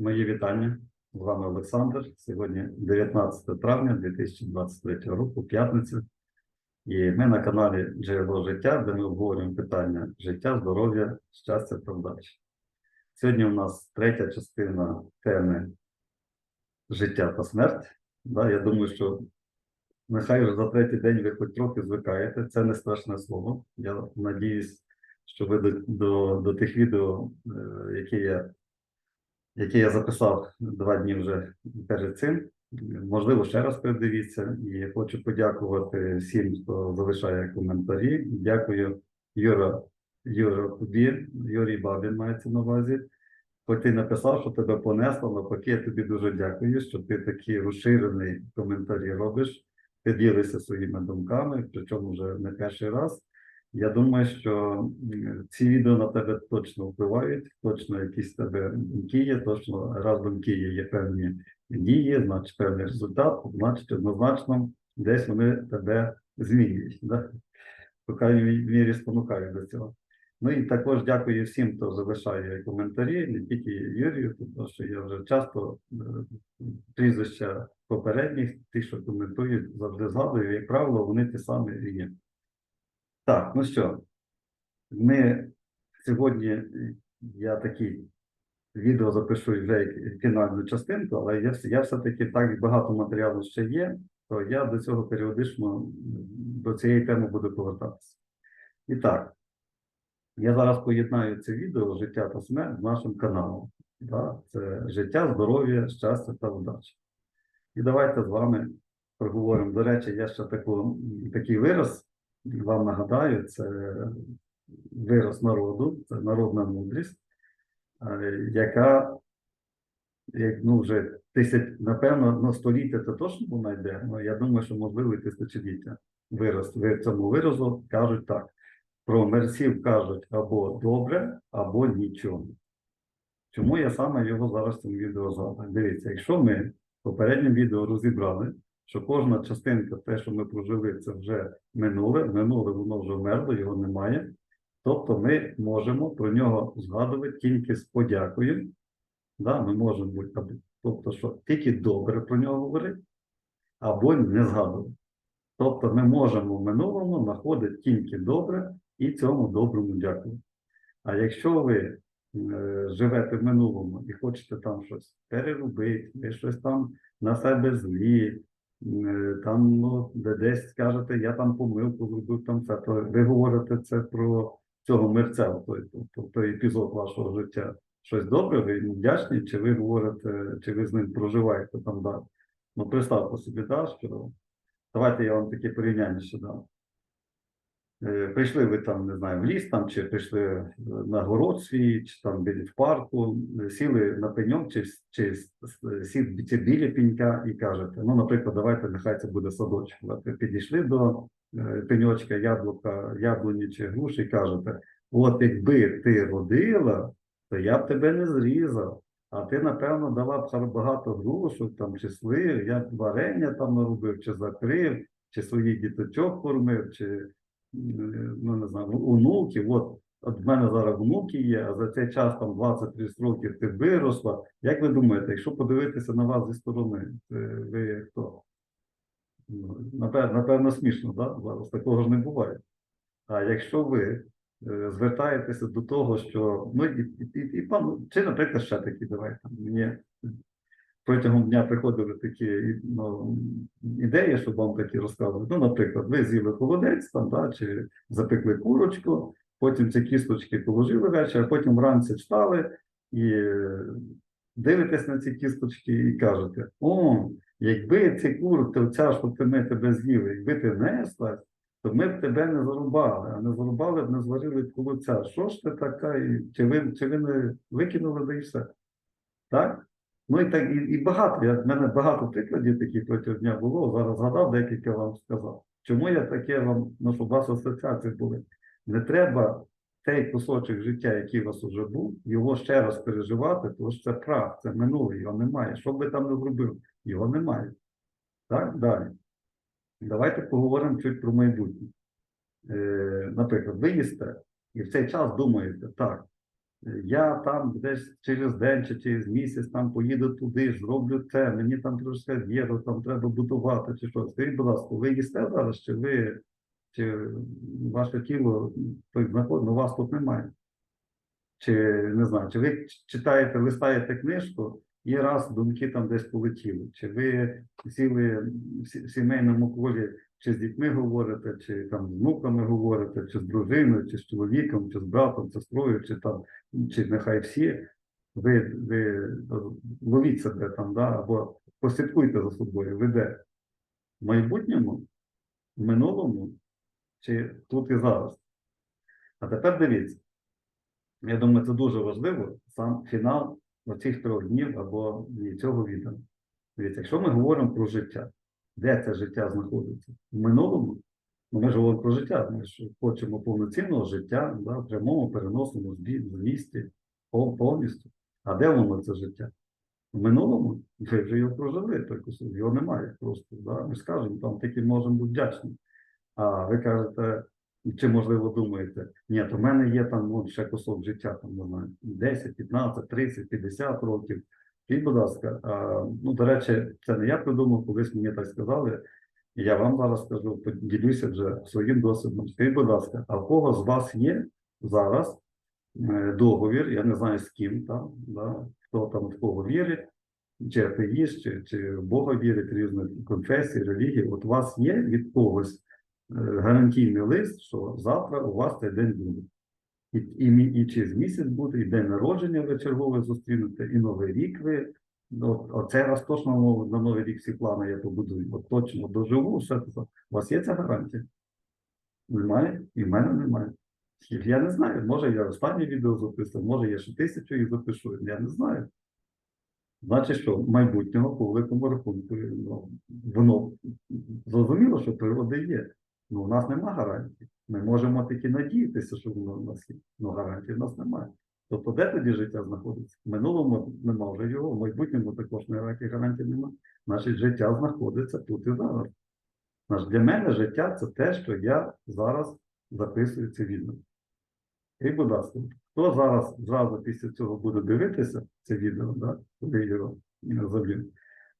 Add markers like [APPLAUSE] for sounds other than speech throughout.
Мої вітання. З вами Олександр. Сьогодні 19 травня 2023 року, п'ятниця. І ми на каналі Джерело життя, де ми обговорюємо питання життя, здоров'я, щастя та вдачі. Сьогодні у нас третя частина теми життя та смерть. Да, я думаю, що нехай вже за третій день ви хоч трохи звикаєте. Це не страшне слово. Я надіюсь, що ви до, до, до тих відео, е, які я який я записав два дні вже перед цим. Можливо, ще раз передивіться. І хочу подякувати всім, хто залишає коментарі. Дякую, Юра, Юра тобі, Юрій Бабін мається на увазі. Хоч ти написав, що тебе понесло, навпаки, я тобі дуже дякую, що ти такі розширені коментарі робиш. Ти ділишся своїми думками, причому вже не перший раз. Я думаю, що ці відео на тебе точно впливають, точно якісь тебе думки точно раз думки є, певні дії, значить певний результат, значить однозначно десь вони тебе змінюють. Да? По крайній мірі спонукають до цього. Ну і також дякую всім, хто залишає коментарі, не тільки Юрію, тому що я вже часто е, прізвища попередніх, ті, що коментують, завжди згадую, як правило, вони ті самі є. Так, ну що, ми сьогодні я такі відео запишу вже як фінальну частинку, але я, я все-таки так багато матеріалу ще є, то я до цього періодично до цієї теми буду повертатися. І так, я зараз поєднаю це відео життя та смерть з нашим каналом. Да? Це життя, здоров'я, щастя та удача. І давайте з вами проговоримо. До речі, я ще таку, такий вираз вам нагадаю, це вираз народу, це народна мудрість, е, яка, як, ну, вже тисяч, напевно, ну, століття це точно вона йде, але я думаю, що можливо і тисячоліття. Вираз ви цьому виразу кажуть так: про мерців кажуть або добре, або нічого. Чому я саме його зараз в цьому відео згадую? Дивіться, якщо ми в попередньому відео розібрали, що кожна частинка, те, що ми прожили, це вже минуле, минуле воно вже вмерло, його немає. Тобто ми можемо про нього згадувати тільки з подякою. Да, ми можемо бути, тобто, що тільки добре про нього говорити, або не згадувати. Тобто ми можемо в минулому знаходити тільки добре і цьому доброму дякувати. А якщо ви е, живете в минулому і хочете там щось переробити, ви щось там на себе злі, там ну, де десь скажете, я там помилку зробив, там це, то ви говорите це про цього мерця, той, той, той епізод вашого життя. Щось ви йому вдячні, чи ви говорите, чи ви з ним проживаєте там далі. Ну, представте собі, да, що давайте я вам таке порівняння ще дам. Е, Прийшли ви там, не знаю, в ліс там, чи прийшли е, на город свій, чи там біля в парку, е, сіли на пеньок, чи, чи с- с- біля пенька і кажете, ну, наприклад, давайте нехай це буде садочок. Підійшли до пеньочка, яблука, яблуні чи груші і кажете, от якби ти родила, то я б тебе не зрізав. А ти, напевно, дала б багато грушок там, чи слив, я б варення там наробив, чи закрив, чи своїх діточок кормив, чи ну не знаю, онуків. От, от в мене зараз внуки є, а за цей час там 20-30 років ти виросла. Як ви думаєте, якщо подивитися на вас зі сторони, це ви хто? Ну, Напевно, напевно, смішно, да? Зараз такого ж не буває. А якщо ви е, звертаєтеся до того, що ну і, і, і, і пан, чи, наприклад, ще такі, давайте мені протягом дня приходили такі ну, ідеї, щоб вам такі розказувати. Ну, наприклад, ви з'їли холодець там, да, чи запекли курочку, потім ці кісточки положили ввечері, а потім вранці встали і дивитесь на ці кісточки і кажете: о, якби ці курки, оця, що ти ми тебе з'їли, якби ти несла, то ми б тебе не зарубали, а не зарубали б, не зварили б холодця. Що ж ти така? І Чи ви, чи ви не викинули да і все? Так? Ну і так, і, і багато. Я, в мене багато прикладів таких протягом дня було. Зараз згадав, декілька вам сказав. Чому я таке вам, ну, щоб у вас асоціації були? Не треба цей кусочок життя, який у вас уже був, його ще раз переживати, тому що це прах, це минуле, його немає. Що б ви там не зробили, його немає. Так, далі. Давайте поговоримо чуть про майбутнє. Е, наприклад, ви їсте і в цей час думаєте, так, Я там десь через день чи через місяць там поїду туди, зроблю це, мені там трошки кар'єру, там треба будувати чи що. Скажіть, будь ласка, ви їсте зараз, чи ви, чи ваше тіло тут знаходить, ну вас тут немає. Чи не знаю, чи ви читаєте, листаєте книжку, і раз думки там десь полетіли, чи ви сіли в сімейному колі, чи з дітьми говорите, чи там з внуками говорите, чи з дружиною, чи з чоловіком, чи з братом, сестрою, чи там, чи нехай всі, ви, ви ловіть себе там, да, або послідкуйте за собою, ви де? В майбутньому, в минулому, чи тут і зараз. А тепер дивіться. Я думаю, це дуже важливо, сам фінал оцих трьох днів або цього відео. Дивіться, якщо ми говоримо про життя, де це життя знаходиться? В минулому, ну ми ж говоримо про життя, ми ж хочемо повноцінного життя да, в прямому переносному пов- повністю. А де воно це життя? В минулому ви вже його прожили, кусок, його немає просто. Да? Ми скажемо, там таки можемо бути вдячні. А ви кажете, чи можливо думаєте, ні, то в мене є там от, ще кусок життя, там, не знаю, 10, 15, 30, 50 років. Скажіть, будь ласка, ну, до речі, це не я придумав, колись мені так сказали. Я вам зараз скажу, поділюся вже своїм досвідом. Скажіть, будь ласка, а в кого з вас є зараз е, договір, я не знаю з ким там, да, хто там в кого вірить, чи атеїст, чи, чи в Бога вірить, різних конфесій, релігій. От у вас є від когось е, гарантійний лист, що завтра у вас цей день буде. І, і, і через місяць буде, і день народження ви чергове зустрінете, і Новий рік ви. От, оцей раз точно на Новий- рік всі плани я побудую. От точно доживу, все це. У вас є ця гарантія? Немає? І в мене немає. Я не знаю. Може, я останнє відео записав, може, я ще тисячу їх запишу, я не знаю. Значить, що майбутнього по великому рахунку, ну, воно зрозуміло, що природа є. Ну, у нас нема гарантій. Ми можемо тільки надіятися, що воно у нас є. Ну, гарантій в нас немає. Тобто, де тоді життя знаходиться? В минулому нема вже його, в майбутньому також ніяких гарантій немає. Значить, життя знаходиться тут і зараз. Значить, для мене життя це те, що я зараз записую це відео. І, будь ласка, хто зараз зразу після цього буде дивитися це відео, да, коли його заб'ю,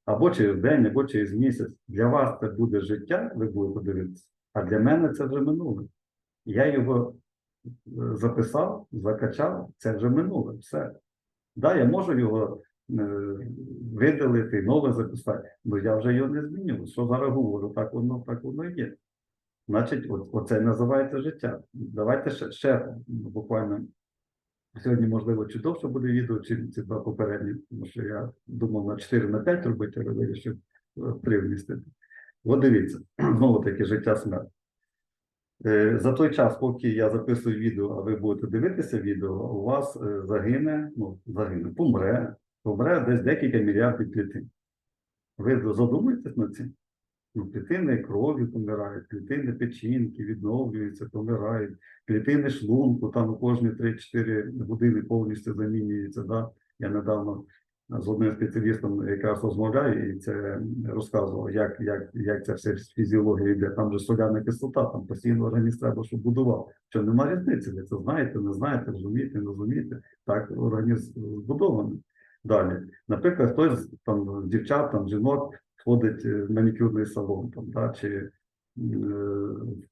або через день, або через місяць, для вас це буде життя, ви будете дивитися, а для мене це вже минуле. Я його е, записав, закачав, це вже минуле, все. Да, я можу його е, видалити, нове записати, але я вже його не змінюю. Що зараз говорю, так воно, так воно і є. Значить, от, оце називається життя. Давайте ще, ще буквально сьогодні, можливо, чи довше буде відео, чи ці два попередні, тому що я думав на 4 на 5 робити, але вирішив е, три вмістити. От дивіться, [CLEARS THROAT] знову таки життя смерть. Е, За той час, поки я записую відео, а ви будете дивитися відео, у вас е, загине, ну, загине, помре, помре десь декілька мільярдів клітин. Ви задумуєтесь над цим? Ну, клітини крові помирають, клітини печінки відновлюються, помирають, клітини шлунку, там кожні 3-4 години повністю замінюються. Да? Я недавно з одним спеціалістом якраз розмовляю і це розказував, як, як, як ця вся фізіологія йде. Там же соляна кислота, там постійно організм треба, щоб будував. Що нема різниці, ви це знаєте, не знаєте, розумієте, не розумієте. Так організм збудований. Далі, наприклад, хтось там з дівчат, там жінок ходить в манікюрний салон там, да, чи е,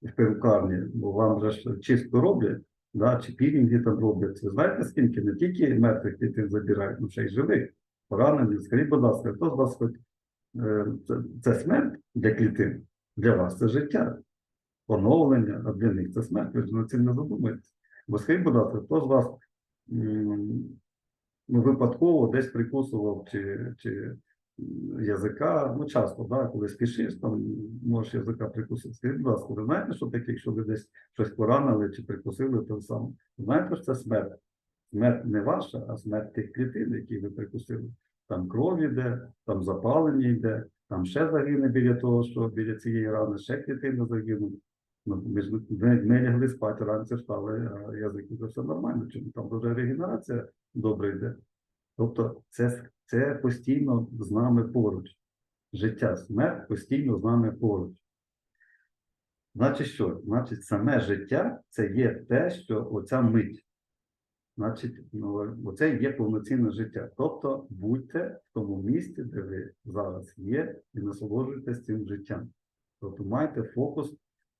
в перукарні, бо вам вже ж чистку роблять, да, чи пілінги там роблять. Ви знаєте, скільки не тільки мертвих клітин забирають, ну ще й живих, поранених. Скажіть, будь ласка, хто з вас хоч е, це, смерть для клітин? Для вас це життя, оновлення, а для них це смерть. Ви ж над цим не задумаєтесь. Бо скажіть, будь ласка, хто з вас ну, випадково десь прикусував чи, чи язика, ну часто, да, коли спішиш, там можеш язика прикусити. Скажіть, будь ласка, ви знаєте, що таке, якщо ви десь щось поранили чи прикусили, то саме. Знаєте, що це смерть? Смерть не ваша, а смерть тих клітин, які ви прикусили. Там кров йде, там запалення йде, там ще загине біля того, що біля цієї рани ще клітини загинуть. Ну, ми ж не, не лягли спати, ранці встали, а язик вже все нормально. Чому там вже регенерація добре йде? Тобто це, це постійно з нами поруч. Життя, смерть постійно з нами поруч. Значить, що? Значить, саме життя це є те, що оця мить. Значить, ну, оце є повноцінне життя. Тобто будьте в тому місці, де ви зараз є, і насолоджуйтесь цим життям. Тобто майте фокус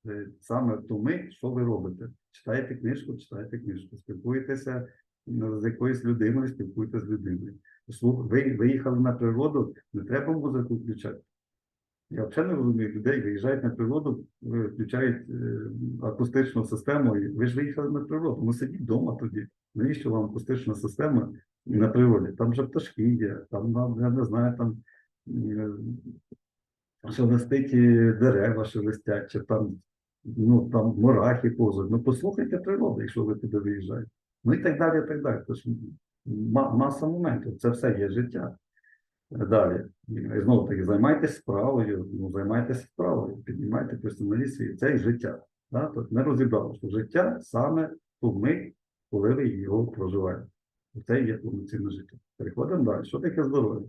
е, саме в тому, що ви робите. Читаєте книжку, читаєте книжку, спілкуєтеся ну, з якоюсь людиною, спілкуєтеся з людиною. Ви виїхали на природу, не треба музику включати. Я взагалі не розумію людей, виїжджають на природу, ви включають е, акустичну систему, і ви ж виїхали на природу. Ну сидіть вдома тоді. Навіщо вам акустична система на природі? Там же пташки є, там я не знаю, там е, шелеститі дерева шелестять, чи там, ну, там мурахи позують. Ну послухайте природу, якщо ви туди виїжджаєте. Ну і так далі, і так далі. Тож маса моментів, це все є життя. Далі. І знову таки, займайтесь справою, ну, займайтесь справою, піднімайте персоналі свій. Це і життя. Да? Тобто не розібрали, що життя саме ту мить, коли ви його проживаєте. Це є повноцінне життя. Переходимо далі. Що таке здоров'я?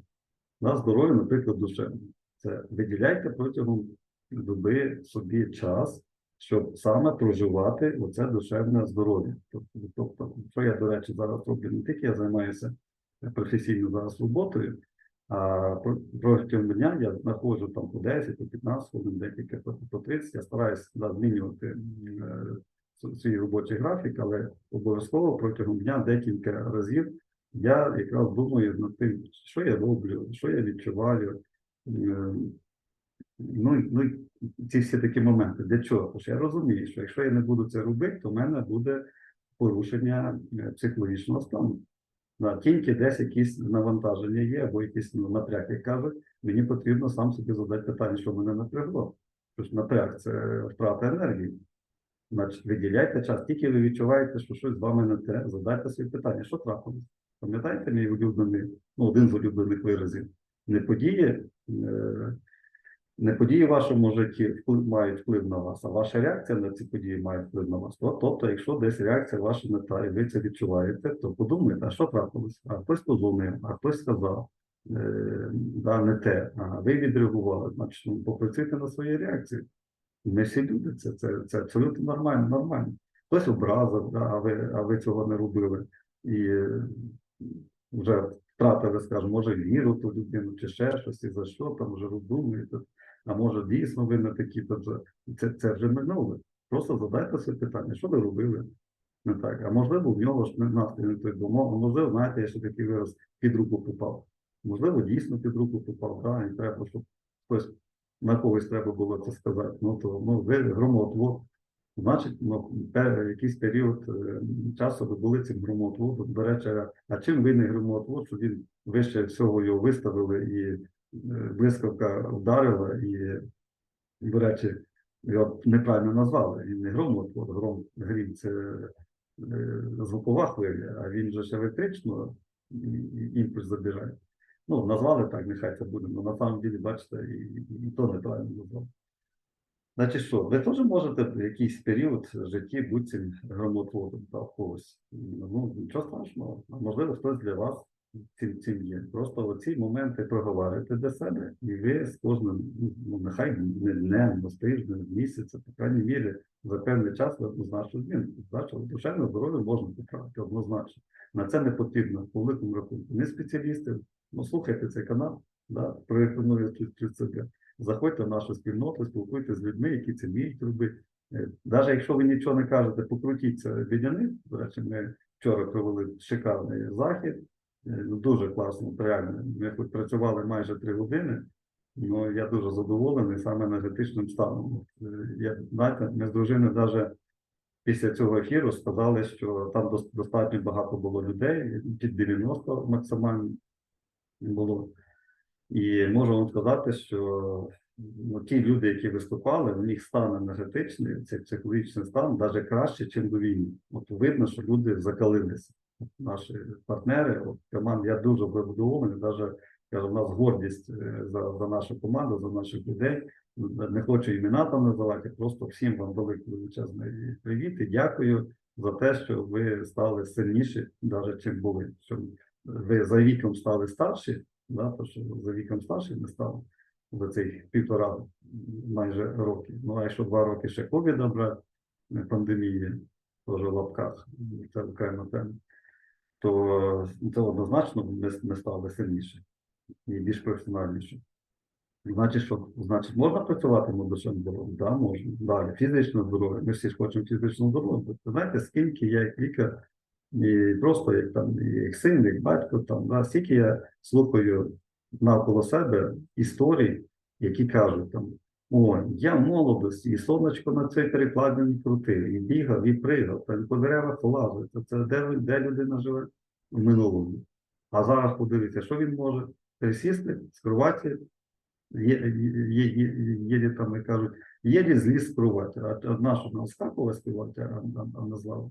Да, здоров'я, наприклад, душевне. Це виділяйте протягом доби собі час, щоб саме проживати оце душевне здоров'я. Тобто, тобто, що я, до речі, зараз роблю, не тільки я займаюся професійно зараз роботою, протягом дня я знаходжу там по 10, по 15 хвилин, декілька по- по 30. Я стараюся да, змінювати е, свій робочий графік, але обов'язково протягом дня декілька разів я якраз думаю над тим, що я роблю, що я відчуваю. Ну, ну, ці всі такі моменти. Для чого? Тому що я розумію, що якщо я не буду це робити, то в мене буде порушення е, психологічного стану. Тільки десь якісь навантаження є, або якийсь ну, напряг, як кажуть, мені потрібно сам собі задати питання, що мене напрягло. Тож напряг це втрата енергії. Значить, виділяйте час. Тільки ви відчуваєте, що щось з вами не те, задайте собі питання, що трапилось. Пам'ятаєте мій улюблений, ну, один з улюблених виразів. Не події, е, не події в вашому житті мають вплив на вас, а ваша реакція на ці події має вплив на вас. Тобто, якщо десь реакція ваша не та, і ви це відчуваєте, то подумайте, а що трапилось? А хтось подзвонив, а хтось сказав, е, да, не те, а ви відреагували. Значить, ну, попрацюйте на своїй реакції. Ми всі люди, це, це, це абсолютно нормально, нормально. Хтось образив, да, а, ви, а ви цього не робили. І вже втратили, скажімо, може, віру ту людину, чи ще щось, і за що там вже роздумуєте. А може, дійсно ви не такі, то вже це, це вже минуле. Просто задайте собі питання, що ви робили не так. А можливо, в нього ж не настрій не той був. Мо- Можливо, знаєте, я ще такий вираз під руку попав. Можливо, дійсно під руку попав, да, і треба, щоб хтось на когось треба було це сказати. Ну то ну, ви громотвод. Значить, ну, пе- якийсь період е, часу ви були цим громотводом. До речі, а- а чим ви не громотвод, що він вище всього його виставили і блискавка вдарила, і, до речі, його неправильно назвали. Він не громотвод, гром грім це е, звукова хвиля, а він же ж електрично імпульс забирає. Ну, назвали так, нехай це буде, але на самом деле, бачите, і, і, то неправильно назвали. Значить, що, ви теж можете в якийсь період в житті бути цим громотводом та в когось. Ну, нічого страшного. Можливо, хтось для вас цим, цим є. Просто оці моменти проговорюєте для себе, і ви з кожним, ну, нехай не днем, не з тиждень, місяця, по крайній мірі, за певний час ви однозначно зміните. Значить, душевне здоров'я можна поправити однозначно. На це не потрібно по великому рахунку. Не спеціалістів, ну слухайте цей канал, да, проєктує через себе. Заходьте в нашу спільноту, спілкуйтесь з людьми, які це вміють робити. Навіть якщо ви нічого не кажете, покрутіться від. До речі, ми вчора провели шикарний захід. Е, ну, Дуже класно, реально. Ми тут працювали майже три години. Ну, я дуже задоволений саме енергетичним станом. Е, Я, знаєте, ми з дружиною навіть після цього ефіру сказали, що там достатньо багато було людей, під 90 максимально було. І можу вам сказати, що ну, ті люди, які виступали, у них стан енергетичний, цей психологічний стан навіть краще, ніж до війни. От видно, що люди закалилися. Наші партнери, от команд, я дуже задоволений, навіть кажу, у нас гордість е, за, за нашу команду, за наших людей. Не хочу імена там називати, просто всім вам великий величезний привіт і дякую за те, що ви стали сильніші, навіть чим були. Що ви за віком стали старші, да, то що за віком старші не стали за цих півтора майже років. Ну а якщо два роки ще ковіда брати, е, пандемії, теж в лапках, це окрема тема. То це однозначно ми стали сильніше і більш професіональніше. Значить, що значить, можна працювати над душевним здоров'ям? Да, можна. Далі, фізичне здоров'я. Ми всі ж хочемо фізичного здоров'я. Знаєте, скільки я як лікар, і просто як там, і як син, як батько, там, да, скільки я слухаю навколо себе історій, які кажуть там. О, я в молодості, і сонечко на цій перекладині крутив, і бігав, і пригав, та по деревах лазив. Це, де, де людина живе в минулому. А зараз подивіться, що він може присісти з кроваті, є, є, є, є, там і кажуть, єлі зліз з кроваті, а одна, що вона скакувала а, а, а не злава.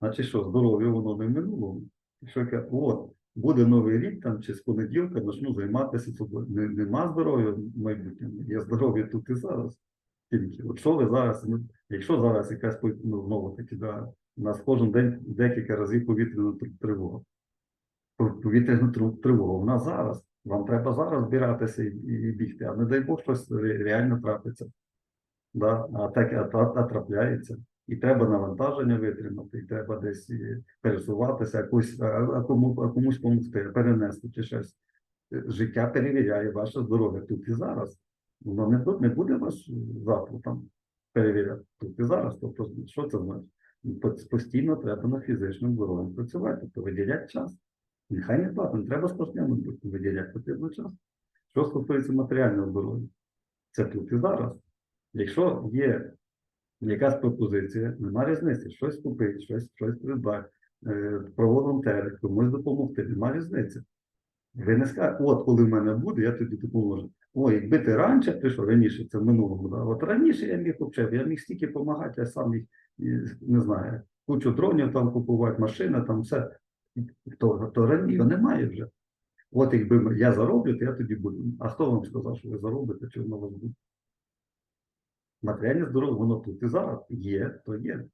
Значить що, здоров'я воно не в минулому. Що от, буде новий рік там, чи з понеділка почну займатися собою. Не, нема здоров'я в майбутньому, є здоров'я тут і зараз. Тільки. От що ви зараз, ну, якщо зараз якась ну, знову таки, да, у нас кожен день декілька разів повітряна тривога. Пов- Повітряна тривога. Нас зараз. Вам треба зараз збиратися і, і, і бігти, а не дай Бог щось реально трапиться. Да? А так а, а, а трапляється. І треба навантаження витримати, і треба десь пересуватися, якусь, а, кому, а комусь помогти, перенести чи щось. Е, Життя перевіряє ваше здоров'я тут і зараз. Воно не, не буде вас завтра там перевіряти тут і зараз. Тобто, що це значить? Постійно треба на фізичному здоров'ям працювати, тобто виділяти час. Нехай не платно, не треба бути, виділяти потрібно час. Що стосується матеріального здоров'я, це тут і зараз. Якщо є якась пропозиція, нема різниці, щось купити, щось, щось придбати, е, проволонтери, комусь допомогти, нема різниці. Ви не скажете, от коли в мене буде, я тобі допоможу. Ой, якби ти раніше прийшов, раніше це в минулому, да? от раніше я міг взагалі, я міг стільки допомагати, я сам і, не знаю, кучу дронів там купувати, машина, там все. То, то раніше немає вже. От якби я зароблю, то я тоді буду. А хто вам сказав, що ви заробите, чи воно вас буде? Матеріальне здоров'я, воно тут і зараз. Є, то є.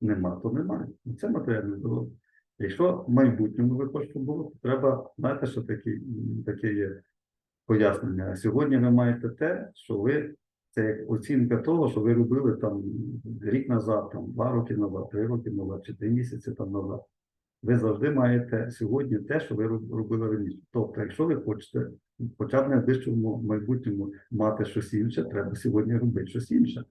Нема, то немає. І Це матеріальне здоров'я. Якщо в майбутньому ви хочете було, то треба, знаєте, що таке, таке є пояснення. Сьогодні ви маєте те, що ви, це як оцінка того, що ви робили там рік назад, там, два роки назад, три роки назад, чи три місяці там назад. Ви завжди маєте сьогодні те, що ви роб- робили раніше. Тобто, якщо ви хочете хоча б в майбутньому мати щось інше, треба сьогодні робити щось інше.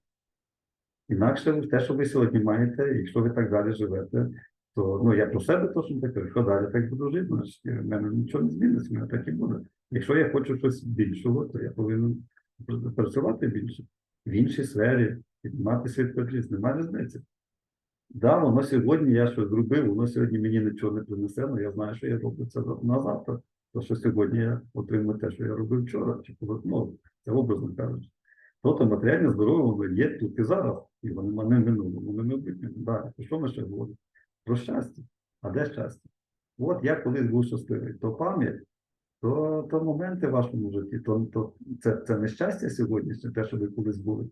Інакше те, що ви сьогодні маєте, якщо ви так далі живете, то ну я про себе точно так кажу, якщо далі так буду жити, значить в мене нічого не зміниться, в мене так і буде. Якщо я хочу щось більшого, то я повинен працювати більше в іншій сфері, піднімати свій прогрес, немає різниці. Да, воно сьогодні я щось зробив, воно сьогодні мені нічого не принесе, але я знаю, що я роблю це на завтра. То, що сьогодні я отримую те, що я робив вчора, чи ну, це образно кажучи. Тобто матеріальне здоров'я воно є тут і зараз, і воно не в минулому, воно не в майбутньому. Про що ми ще говоримо? Про щастя. А де щастя? От я колись був щасливий, то пам'ять, то, то моменти в вашому житті, то, то це, це не щастя сьогоднішнє, те, що ви колись були.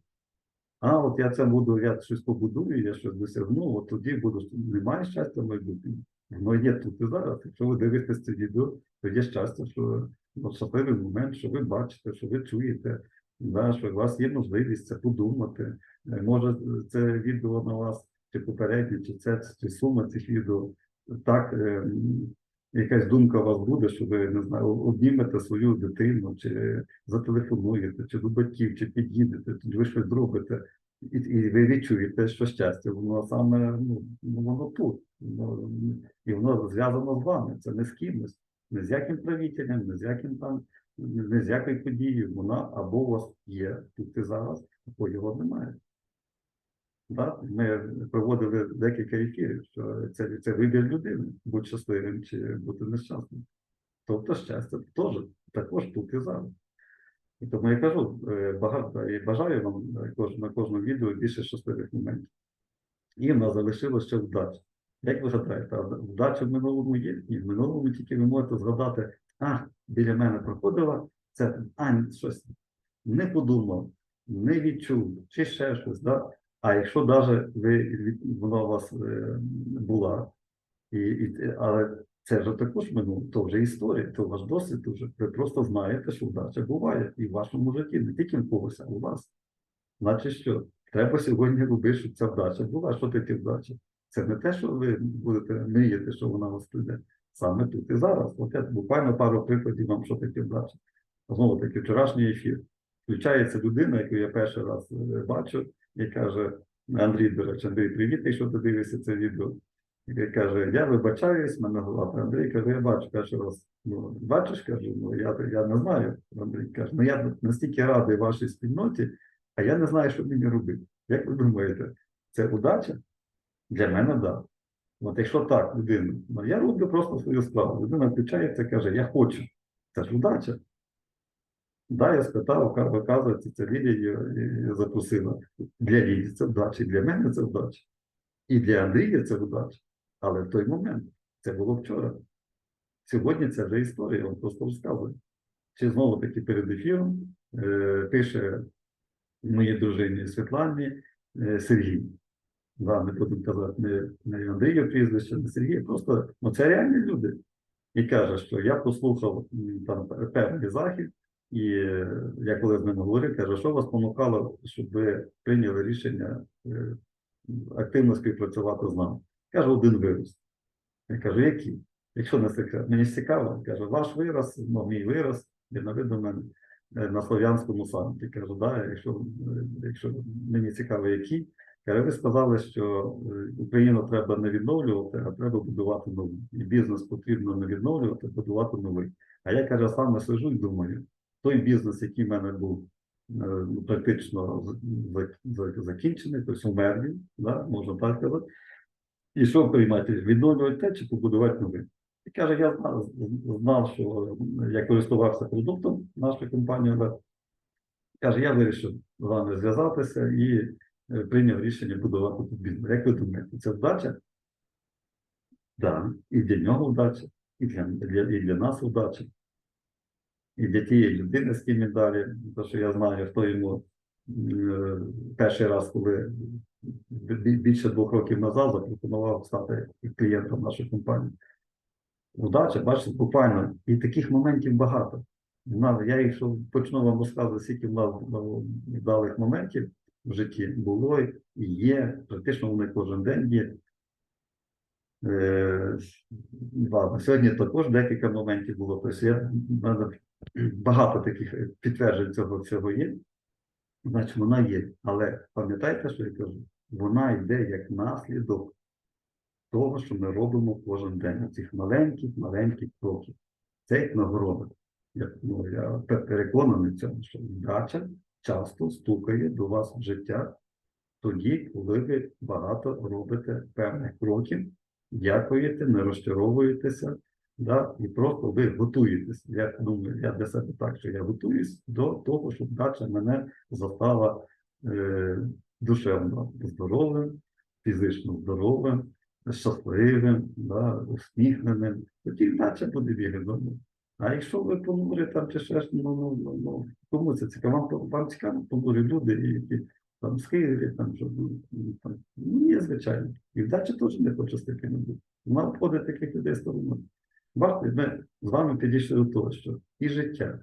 А от я це буду, я щось побудую, я щось досягну, от тоді буду немає щастя в майбутньому. Воно є тут і зараз. Якщо ви дивитесь це відео, то є щастя, що от щасливий момент, що ви бачите, що ви чуєте, да, що у вас є можливість це подумати. Е, Може, це відео на вас, чи попереднє, чи це чи сума цих відео. Так, е, якась думка у вас буде, що ви не знаю, обнімете свою дитину, чи зателефонуєте, чи до батьків, чи під'їдете, чи ви щось зробите, і, і ви відчуєте, що щастя, воно саме ну, воно тут. Воно, і воно зв'язано з вами. Це не з кимось, не з яким правителем, не з яким там, не з якою подією. Вона або у вас є тут і зараз, або його немає. Так? Ми проводили декілька ефірів, що це, це вибір людини, бути щасливим чи бути нещасним. Тобто щастя теж також тут і зараз. І тому я кажу, е, багато і бажаю вам е, на кожному відео більше щасливих моментів. І в нас залишилося ще вдача. Як ви гадаєте, а вдача в минулому є? Ні, в минулому тільки ви можете згадати, а, біля мене проходила, це а, щось не подумав, не відчув, чи ще щось. Да? А якщо навіть ви вона у вас е, була, і, і, але це вже також минуло, то вже історія, то ваш досвід вже. Ви просто знаєте, що вдача буває і в вашому житті, не тільки в когось, а у вас. Значить, що треба сьогодні робити, щоб ця вдача була. Що таке вдача? Це не те, що ви будете мріяти, що вона вас прийде. Саме тут і зараз. От буквально пару прикладів вам, що таке вдача. Знову таки, вчорашній ефір. Включається людина, яку я перший раз е, бачу, і каже: Андрій, до речі, Андрій, привіт, якщо ти дивишся це відео. І каже, я вибачаюсь, мене голова. Андрій каже, я бачу перший раз. Ну, бачиш, кажу, ну я, я не знаю. Андрій каже, ну я настільки радий вашій спільноті, а я не знаю, що мені робити. Як ви думаєте, це удача? Для мене так. Да. От якщо так, людина, ну я роблю просто свою справу. Людина включається і каже, я хочу. Це ж удача. Да, я спитав, ка- оказується, це Лілія запросила. Для Лілії це вдача, і для мене це вдача. І для Андрія це вдача. Але в той момент це було вчора. Сьогодні це вже історія, вам просто розказую. Чи знову таки перед ефіром е, пише моїй дружині Світлані е, Сергій. Да, не будемо казати не, не Андрію прізвище, не Сергій, просто ну, це реальні люди. І каже, що я послухав там певний захід, і е, я коли з ним говорив, каже, що вас понукало, щоб ви прийняли рішення е, активно співпрацювати з нами. Каже, один вирус. Я кажу, який? Якщо не секрет, мені ж цікаво, каже, ваш вираз, ну, мій вираз, він навид мене е, на слов'янському саміті. Кажу, да, якщо, якщо мені цікаво, який, каже, ви сказали, що е, Україну треба не відновлювати, а треба будувати нову. І бізнес потрібно не відновлювати, будувати новий. А я каже, саме сижу і думаю, той бізнес, який в мене був е, практично закінчений, тобто умер він, да, можна так сказати. І що приймати? Відновлювати те чи побудувати новий? І каже, я знав, знав, що я користувався продуктом нашої компанії, каже, я вирішив з вами зв'язатися і е, прийняв рішення будувати тут бізнес. Як ви думаєте, це вдача? Так, да. і для нього вдача, і для, для, і для нас вдача. І для тієї людини, з ким він далі, тому що я знаю, хто йому перший раз, коли більше двох років назад запропонував стати клієнтом нашої компанії. Удача, бачите, буквально, і таких моментів багато. Я якщо почну вам розказувати, скільки в нас вдалих моментів в житті було і є, практично вони кожен день є. Е, ладно, сьогодні також декілька моментів було. Тобто я, багато таких підтверджень цього всього є. Значить, вона є. Але пам'ятайте, що я кажу, вона йде як наслідок того, що ми робимо кожен день, цих маленьких, маленьких кроків. Це як нагорода. Я, ну, я переконаний в цьому, що вдача часто стукає до вас в життя тоді, коли ви багато робите певних кроків, дякуєте, не розчаровуєтеся, да, і просто ви готуєтесь. Я думаю, я для себе так, що я готуюсь до того, щоб вдача мене застала е, душевно здоровим, фізично здоровим, щасливим, да, усміхненим. Тоді вдача буде виглядати. А якщо ви понурі там чи ще ж, ну, ну, ну, ну, кому це цікаво? Вам, вам цікаво понурі люди, які там схилі, там, що, ну, ну, там, ні, звичайно. І вдача теж не хоче з такими бути. Вона обходить таких людей стороною. Бачите, ми з вами підійшли до того, що і життя,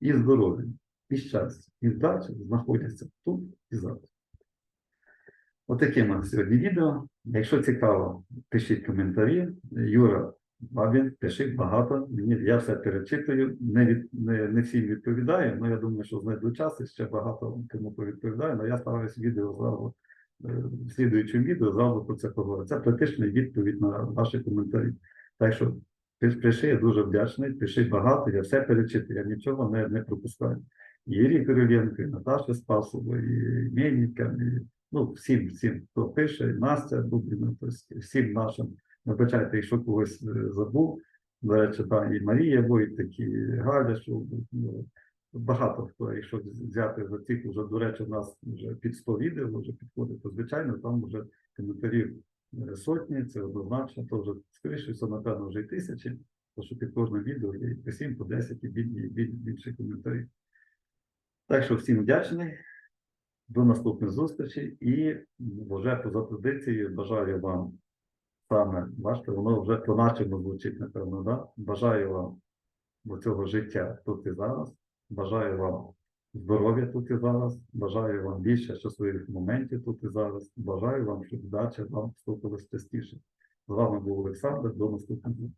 і здоров'я, і щастя, і вдача знаходяться тут і зараз. Отаке в мене сьогодні відео. Якщо цікаво, пишіть коментарі. Юра Бабін пишіть багато. Мені я все перечитую. Не, від, не, не всім відповідаю, але я думаю, що знайду час і ще багато кому повідповідаю. Але я стараюся відео зразу е, в слідуючому відео зразу про це поговорити. Це практична відповідь на ваші коментарі. Так що пиш- пиши, я дуже вдячний. Пиши багато, я все перечитую, я нічого не, не пропускаю. І Ірі Кириленко, і Наташа Спасова, і Мельника, і ну, всім, всім, хто пише, і Настя Дубіна, тобто всім нашим. Вибачайте, якщо когось е, забув. До речі, там і Марія Войтик, і Галя, що ну, багато хто, якщо взяти за цих, вже, до речі, у нас вже під 100 відео вже підходить, то звичайно, там вже коментарів сотні, це однозначно, то вже, скоріше все, напевно, вже й тисячі, тому що під кожним відео є по 7, по 10 і біль- і біль- більше коментарів. Так що всім вдячний. До наступних зустрічей і вже поза традицією бажаю вам саме, бачите, воно вже по-нашому звучить, напевно, да? Бажаю вам цього життя тут і зараз. Бажаю вам здоров'я тут і зараз. Бажаю вам більше щасливих моментів тут і зараз. Бажаю вам, щоб вдача вам вступилась частіше. З вами був Олександр. До наступного.